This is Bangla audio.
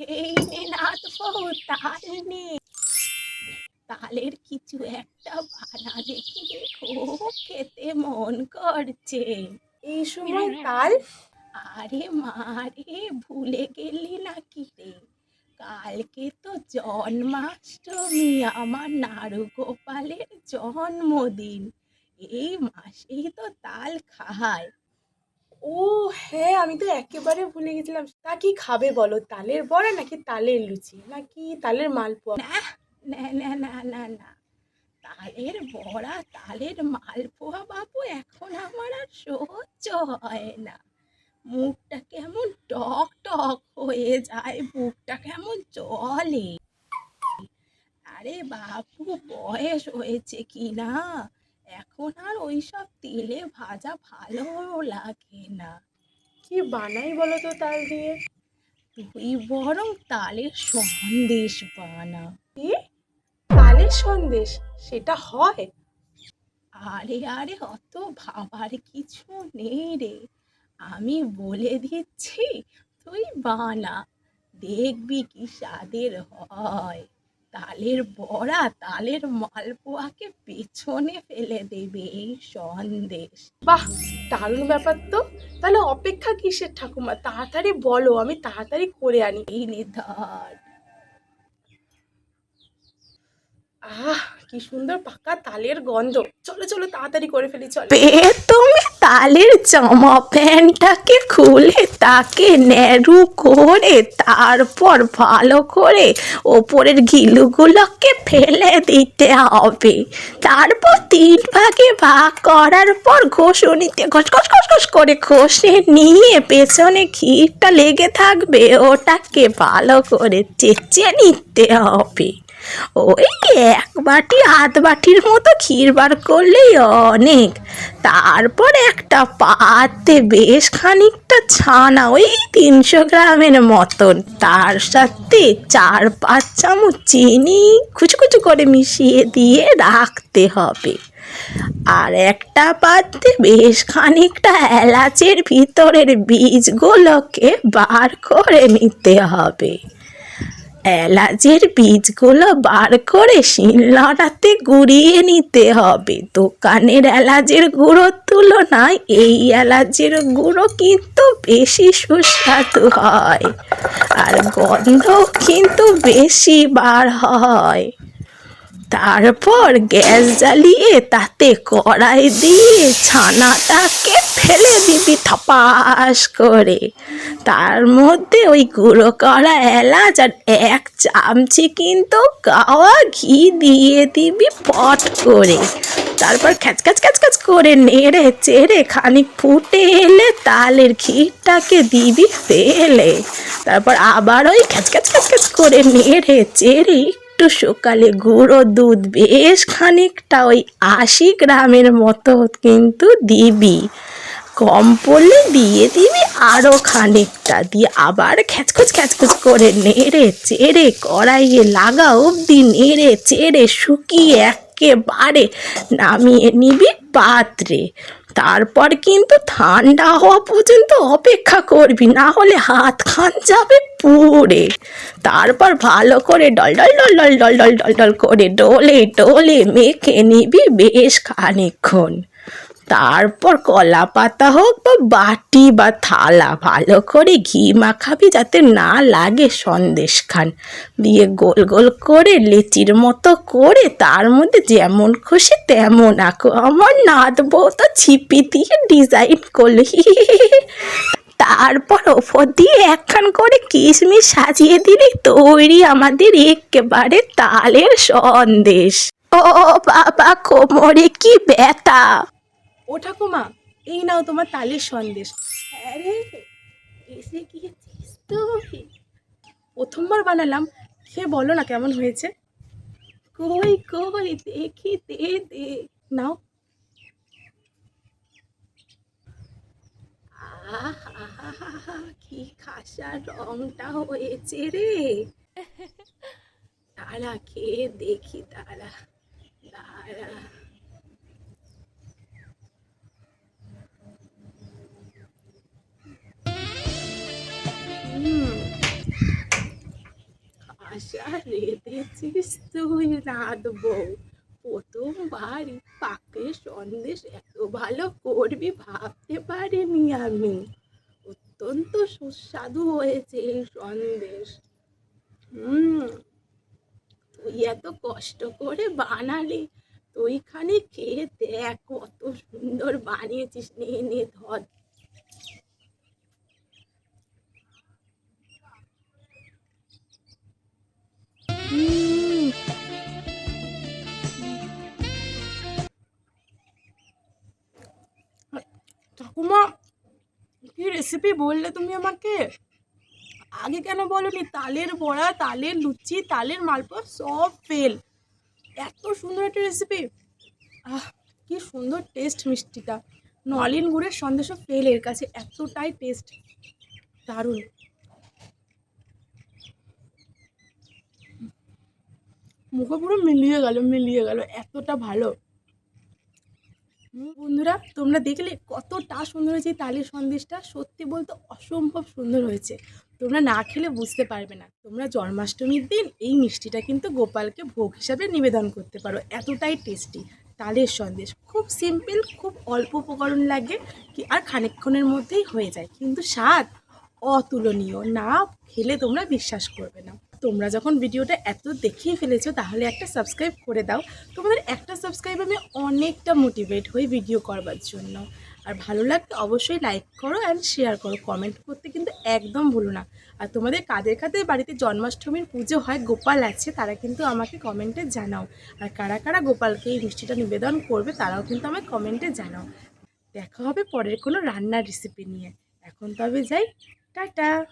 এই নে নাথবউ তাল নে। তালের কিছু একটা বানা দেখি রে খুব খেতে মন করছে। এই সময় তাল? আরে মা রে ভুলে গেলি নাকি রে? কালকে তো জন্মাষ্টমী আমার নাড়ু গোপালের জন্মদিন। এই মাসেই তো তাল খায়। ও হ্যাঁ আমি তো একেবারে ভুলে গেছিলাম। তা কি খাবে বলো? তালের বড়া নাকি তালের লুচি? নাকি তালের মালপোয়া? না না না না না না। তালের বড়া, তালের মালপোয়া বাবু, এখন আমার আর সহ্য হয় না। মুখটা কেমন টক টক হয়ে যায়, বুকটা কেমন চলে আরে বাপু, বয়স হয়েছে কি না? এখন আর ওইসব তেলে ভাজা ভালো লাগে না। কি বানাই বলো তো তাল দিয়ে? তুই বরং তালের সন্দেশ বানা। কি? তালের সন্দেশ? সেটা হয়? আরে আরে, অত ভাবার কিছু নেই রে। আমি বলে দিচ্ছি, তুই বানা। দেখবি কি স্বাদের হয়। তালের বড়া তালের মালপোয়াকে পেছনে ফেলে দেবে এই সন্দেশ। বাহ দারুণ ব্যাপার তো। তাহলে অপেক্ষা কিসের ঠাকুমা? তাড়াতাড়ি বলো আমি তাড়াতাড়ি করে আনি। এই নে ধর। আহ কি সুন্দর পাকা তালের গন্ধ। চলো চলো তাড়াতাড়ি করে ফেলি চলো। তুমি তালের জামা প্যান্টটাকে খুলে তাকে নেরু করে তারপর ভালো করে ওপরের ঘিলুগুলোকে ফেলে দিতে হবে। তারপর তিন ভাগে ভাগ করার পর ঘষুনিতে ঘষ ঘষ ঘষ ঘষ করে ঘষে নিয়ে পেছনে ঘিটা লেগে থাকবে। ওটাকে ভালো করে চেঁচে নিতে হবে। ওই এক বাটি আধ বাটির মতো ক্ষীর বার করলেই অনেক। তারপর একটা পাতে বেশ খানিকটা ছানা ওই তিনশো গ্রামের মতন। তার সাথে চার, পাঁচ চামচ চিনি কুচু কুচু করে মিশিয়ে দিয়ে রাখতে হবে। আর একটা পাত্রে বেশ খানিকটা এলাচের ভিতরের বীজগুলোকে বার করে নিতে হবে। এলাচের বীজগুলো বার করে শিলনোড়াতে গুড়িয়ে নিতে হবে। দোকানের এলাচের গুঁড়োর তুলনায় এই এলাচের গুঁড়ো কিন্তু বেশি সুস্বাদু হয়। আর গন্ধ কিন্তু বেশি বার হয়। তারপর গ্যাস জ্বালিয়ে তাতে কড়াই দিয়ে ছানাটাকে ফেলে দিবি থপাস করে। তার মধ্যে ওই গুঁড়ো করা এলাচ আর এক চামচি কিন্তু গাওয়া ঘি দিয়ে দিবি পট করে। তারপর খ্যাচ খ্যাচ খ্যাচ খ্যাচ করে নেড়ে চেড়ে খানিক ফুটে এলে তালের ক্ষীরটাকে দিবি ফেলে তারপর আবার ওই খ্যাচ খ্যাচ খ্যাচ খ্যাচ করে নেড়ে চেড়ে একটু সকালে গুঁড়ো দুধ বেশ খানিকটা ওই আশি গ্রামের মতো কিন্তু দিবি। কম পড়লে দিয়ে দিবি আরও খানিকটা। দিয়ে আবার খ্যাচখচ খ্যাচখচ করে নেড়ে চেড়ে কড়াইয়ে লাগা অবধি নেড়ে চেড়ে শুকিয়ে একেবারে নামিয়ে নিবি পাত্রে। তারপর কিন্তু ঠান্ডা হওয়া পর্যন্ত অপেক্ষা করবি, না হলে হাত খান যাবে পুড়ে। তারপর ভালো করে ডল ডল ডল ডল ডল ডল ডল করে ডলে ডলে মেখে নিবি বেশ খানিকক্ষণ। তারপর কলা পাতা হোক বা বাটি বা থালা, ভালো করে ঘি মাখাবি যাতে না লাগে সন্দেশ খান দিয়ে গোল গোল করে লেচির মতো করে তার মধ্যে যেমন খুশি তেমন আঁকো। আমার নাত বউ তো ছিপি দিয়ে ডিজাইন করলি। তারপর ওপর দিয়ে একখান করে কিশমিশ সাজিয়ে দিলে তৈরি আমাদের একেবারে তালের সন্দেশ। ও বাবা, কোমরে কি ব্যথা? ও ঠাকুমা, এই নাও তোমার তালের সন্দেশ। আরে, এসে গিয়েছিস তুই? প্রথমবার বানালাম, খেয়ে বলো না কেমন হয়েছে। কই কই, দেখি, দে দে, নাও। কি খাসা রংটা হয়েছে রে। দাঁড়া, খেয়ে দেখি, দাঁড়া দাঁড়া। সন্দেশ এত ভালো করবি ভাবতে পারিনি আমি। অত্যন্ত সুস্বাদু হয়েছে এই সন্দেশ। হুম, তুই এত কষ্ট করে বানালি তুই খানি খেয়ে দেখ কত সুন্দর বানিয়েছিস। নে নে, ধর। কি রেসিপি বললে তুমি আমাকে? আগে কেন বলনি? তালের বড়া, তালের লুচি, তালের মালপোয়া সব ফেল এত সুন্দর একটা রেসিপি আহ, কি সুন্দর টেস্ট মিষ্টিটা। নলিন গুড়ের সন্দেশ ফেল এর কাছে, এতটাই টেস্ট দারুণ। মুখে পুরো মিলিয়ে গেল মিলিয়ে গেল, এতটা ভালো। বন্ধুরা, তোমরা দেখলে কতটা সুন্দর হয়েছে তালের সন্দেশটা। সত্যি বলতে অসম্ভব সুন্দর হয়েছে। তোমরা না খেলে বুঝতে পারবে না। তোমরা জন্মাষ্টমীর দিন এই মিষ্টিটা কিন্তু গোপালকে ভোগ হিসাবে নিবেদন করতে পারো। এতটাই টেস্টি তালের সন্দেশ। খুব সিম্পল খুব অল্প উপকরণ লাগে কি আর খানিকক্ষণের মধ্যেই হয়ে যায়। কিন্তু স্বাদ অতুলনীয়। না খেলে তোমরা বিশ্বাস করবে না। তোমরা যখন ভিডিওটা এত দেখিয়ে ফেলেছো, তাহলে একটা সাবস্ক্রাইব করে দাও। তোমাদের একটা সাবস্ক্রাইব আমি অনেকটা মোটিভেট হই ভিডিও করবার জন্য। আর ভালো লাগলে অবশ্যই লাইক করো অ্যান্ড শেয়ার করো। কমেন্ট করতে কিন্তু একদম ভুলো না। আর তোমাদের কাদের কাদের বাড়িতে জন্মাষ্টমীর পুজো হয়, গোপাল আছে, তারা কিন্তু আমাকে কমেন্টে জানাও। আর কারা কারা গোপালকে এই মিষ্টিটা নিবেদন করবে, তারাও কিন্তু আমাকে কমেন্টে জানাও। দেখা হবে পরের কোনো রান্নার রেসিপি নিয়ে। এখন তবে যাই, টাটা!